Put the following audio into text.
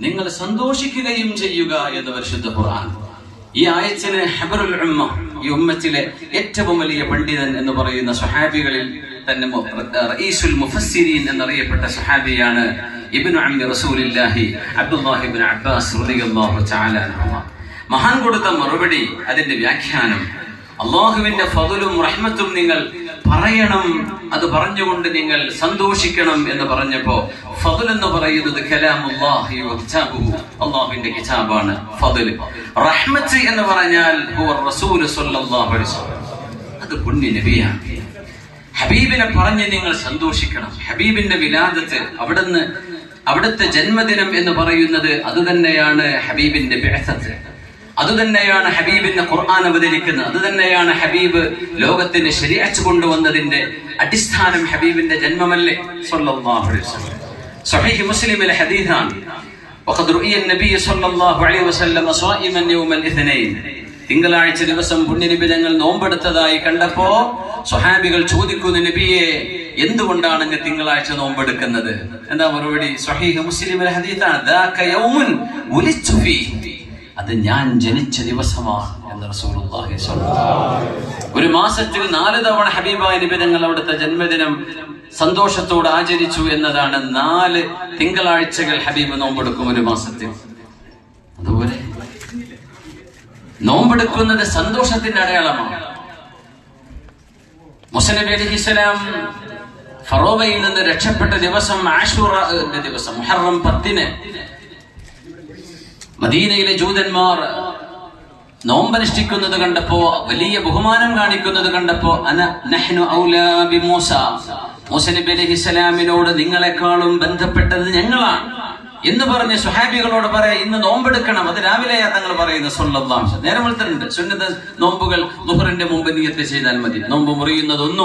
നിങ്ങൾ സന്തോഷിക്കുകയും ചെയ്യുക എന്ന് പരിശുദ്ധ ഖുർആൻ. ഈ ആയത്തിനെ ഹബറുൽ ഉമ്മ ഈ ഉമ്മത്തിലെ ഏറ്റവും വലിയ പണ്ഡിതൻ എന്ന് പറയുന്ന സ്വഹാബികളിൽ തന്നെ റഈസുൽ മുഫസ്സിരീൻ എന്നറിയപ്പെട്ട സ്വഹാബിയാണ് ഇബ്നു അമ്മി റസൂലില്ലാഹി അബ്ദുല്ലാഹി ഇബ്നു അബ്ബാസ് റളിയല്ലാഹു തആല അൻഹുമ. മഹാൻ കൊടുത്ത മറുപടി അതിന്റെ വ്യാഖ്യാനം അള്ളാഹുവിന്റെ ഫضലും റഹ്മത്തും നിങ്ങൾ പറയണം. അത് പറഞ്ഞുകൊണ്ട് നിങ്ങൾ സന്തോഷിക്കണം എന്ന് പറഞ്ഞപ്പോ ഫതുൽ എന്ന് പറയുന്നത് അള്ളാഹുവിന്റെ കിതാബാണ് ഫതുൽ റഹ്മത്ത് എന്ന് പറഞ്ഞാൽ അത് പുണ്യ നബിയാണ്. ഹബീബിനെ പറഞ്ഞ് നിങ്ങൾ സന്തോഷിക്കണം. ഹബീബിന്റെ വിലാദത്ത് അവിടുന്ന് അവിടുത്തെ ജന്മദിനം എന്ന് പറയുന്നത് അത് തന്നെയാണ് ഹബീബിന്റെ ബിഅസത്ത്. അതുതന്നെയാണ് ഹബീബിന്റെ ഖുർആൻ അവതരിക്കുന്നത് അതുതന്നെയാണ് ഹബീബ് ലോകത്തിന് ശരിയച്ചു കൊണ്ടുവന്നതിന്റെ അടിസ്ഥാനം ഹബീബിന്റെ ജന്മമല്ലേ സ്വല്ലല്ലാഹു അലൈഹി വസല്ലം സ്വഹീഹ് മുസ്ലിമിലെ ഹദീസാണ് وقد رؤي النبي صلى الله عليه وسلم صائما يوم الاثنين തിങ്കളാഴ്ച ദിവസം പുണ്യനബി തങ്ങൾ നോമ്പെടുത്തതായി കണ്ടപ്പോ സ്വഹാബികൾ ചോദിക്കുന്നു നബിയെ എന്തുകൊണ്ടാണ് അങ്ങ് തിങ്കളാഴ്ച നോമ്പെടുക്കുന്നത് എന്താ മറുപടി സ്വഹീഹ് മുസ്ലിമിലെ ഹദീസാണ് അത് ഞാൻ ജനിച്ച ദിവസമാണ് എന്ന് റസൂലുള്ളാഹി ഒരു മാസത്തിൽ നാല് തവണ ഹബീബായ നിബിധങ്ങൾ അവിടുത്തെ ജന്മദിനം സന്തോഷത്തോടെ ആചരിച്ചു എന്നതാണ് നാല് തിങ്കളാഴ്ചകൾ ഹബീബ് നോമ്പെടുക്കും ഒരു മാസത്തിൽ. അതുപോലെ നോമ്പെടുക്കുന്നത് സന്തോഷത്തിന്റെ അടയാളമാണ്. മുസനബി അലിഹിസ്ലാം ഫറോബയിൽ നിന്ന് രക്ഷപ്പെട്ട ദിവസം ആഷൂറിന്റെ ദിവസം മുഹറം പത്തിന് മദീനയിലെ ജൂതന്മാർ നോമ്പനുഷ്ഠിക്കുന്നത് കണ്ടപ്പോ വലിയ ബഹുമാനം കാണിക്കുന്നത് കണ്ടപ്പോ അന നഹ്നു മൂസ. മൂസ നിങ്ങളെക്കാളും ബന്ധപ്പെട്ടത് ഞങ്ങളാണ്. എന്ന് പറഞ്ഞ് സുഹാബികളോട് പറയാ ഇന്ന് നോമ്പെടുക്കണം. അത് രാവിലെയാ തങ്ങൾ പറയുന്ന വസല്ലം. നേരം വെളുത്തിട്ടുണ്ട് സുന്നത നോമ്പുകൾ മുഹറിന്റെ മുമ്പ് നീയത്ത് ചെയ്താൽ മതി. നോമ്പ് മുറിയുന്നതൊന്നും